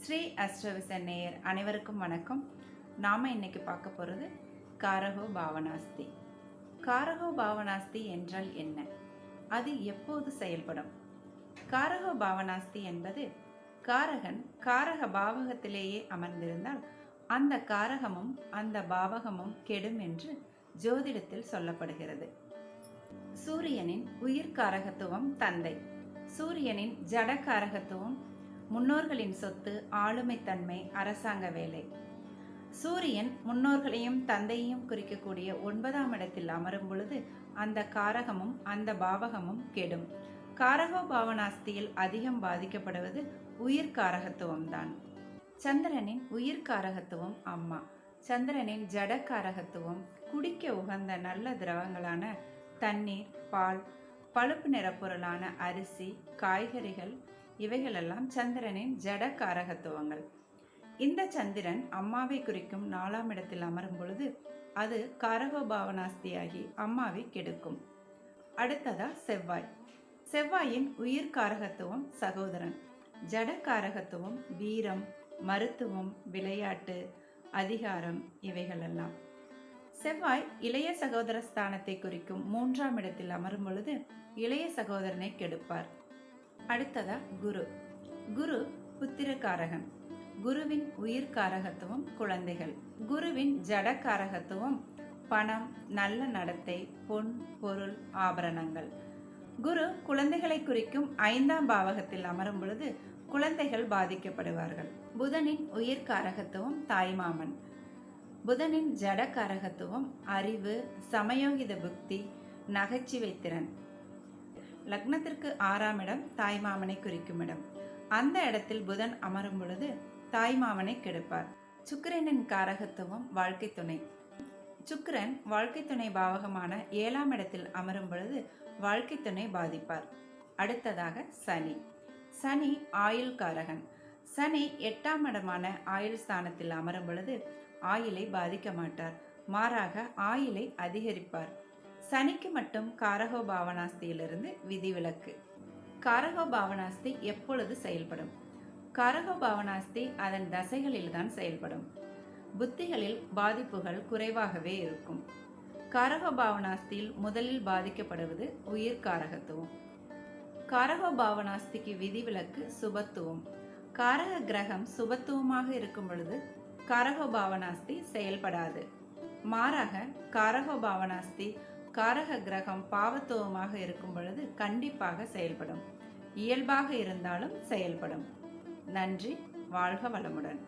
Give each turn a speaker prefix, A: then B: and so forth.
A: ஸ்ரீ அஸ்ட்ரவிசன் நேயர் அனைவருக்கும் வணக்கம். நாம் இன்னைக்கு பார்க்க போகிறது காரகோ பாவனாஸ்தி. காரகோ பாவனாஸ்தி என்றால் என்ன? அது எப்போது செயல்படும்? காரகோ பாவனாஸ்தி என்பது காரகன் காரக பாவகத்திலேயே அமர்ந்திருந்தால் அந்த காரகமும் அந்த பாவகமும் கெடும் என்று ஜோதிடத்தில் சொல்லப்படுகிறது. சூரியனின் உயிர்காரகத்துவம் தந்தை. சூரியனின் ஜடகாரகத்துவம் முன்னோர்களின் சொத்து ஆளுமைத்தன்மை அரசாங்க வேலை. சூரியன் முன்னோர்களையும் தந்தையையும் குறிக்கக்கூடிய ஒன்பதாம் இடத்தில் அமரும் பொழுது அந்த காரகமும் அந்த பாவகமும் கெடும். காரகோ பாவனாஸ்தியில் அதிகம் பாதிக்கப்படுவது உயிர் காரகத்துவம்தான் சந்திரனின் உயிர் காரகத்துவம் அம்மா. சந்திரனின் ஜட காரகத்துவம் குடிக்க உகந்த நல்ல திரவங்களான தண்ணீர் பால் பழுப்பு நிற பொருளான அரிசி காய்கறிகள் இவைகளெல்லாம் சந்திரனின் ஜட காரகத்துவங்கள். இந்த சந்திரன் அம்மாவை குறிக்கும் நாலாம் இடத்தில் அமரும் பொழுது அது காரகோபாவனாஸ்தியாகி அம்மாவை கெடுக்கும். அடுத்ததா செவ்வாய். செவ்வாயின் உயிர் காரகத்துவம் சகோதரன். ஜட காரகத்துவம் வீரம் மருத்துவம் விளையாட்டு அதிகாரம் இவைகளெல்லாம். செவ்வாய் இளைய சகோதர ஸ்தானத்தை குறிக்கும் மூன்றாம் இடத்தில் அமரும் பொழுது இளைய சகோதரனை கெடுப்பார். அடுத்ததா குரு. குரு புத்திரக்காரகன். குருவின் உயிர்காரகத்துவம் குழந்தைகள். குருவின் ஜடக்காரகத்துவம் பணம் நல்ல நடத்தை பொன் பொருள் ஆபரணங்கள். குரு குழந்தைகளை குறிக்கும் ஐந்தாம் பாவகத்தில் அமரும் பொழுது குழந்தைகள் பாதிக்கப்படுவார்கள். புதனின் உயிர்காரகத்துவம் தாய்மாமன் புதனின் ஜட காரகத்துவம் அறிவு சமயோகித புக்தி நகைச்சுவை திறன். லக்னத்திற்கு ஆறாம் இடம் தாய்மாமனை குறிக்கும் இடம். அந்த இடத்தில் புதன் அமரும் பொழுது தாய்மாமனை கெடுப்பார். சுக்கிரனின் காரகத்துவம் வாழ்க்கை துணை. சுக்கிரன் வாழ்க்கை துணை பாவகமான ஏழாம் இடத்தில் அமரும் பொழுது வாழ்க்கை துணை பாதிப்பார். அடுத்ததாக சனி. சனி ஆயுள் காரகன். சனி எட்டாம் இடமான ஆயுள் ஸ்தானத்தில் அமரும் பொழுது ஆயிலை பாதிக்க மாட்டார். மாறாக ஆயிலை அதிகரிப்பார். சனிக்கு மட்டும் காரகோ பாவனாஸ்தியிலிருந்து விதிவிலக்கு. காரகோ பாவனாஸ்தி எப்பொழுது செயல்படும்? காரகோ பாவனாஸ்தி அதன் தசைகளில் தான் செயல்படும். புத்திகளில் பாதிப்புகள் குறைவாகவே இருக்கும். காரகோ பாவனாஸ்தியில் முதலில் பாதிக்கப்படுவது உயிர் காரகத்துவம். காரகோ பாவனாஸ்திக்கு விதிவிலக்கு சுபத்துவம். காரக கிரகம் சுபத்துவமாக இருக்கும் பொழுது காரகோ பாவனாஸ்தி செயல்படாது. மாறாக காரகோ பாவனாஸ்தி காரக கிரகம் பாவத்துவமாக இருக்கும் பொழுது கண்டிப்பாக செயல்படும். இயல்பாக இருந்தாலும் செயல்படும். நன்றி வாழ்க வளமுடன்.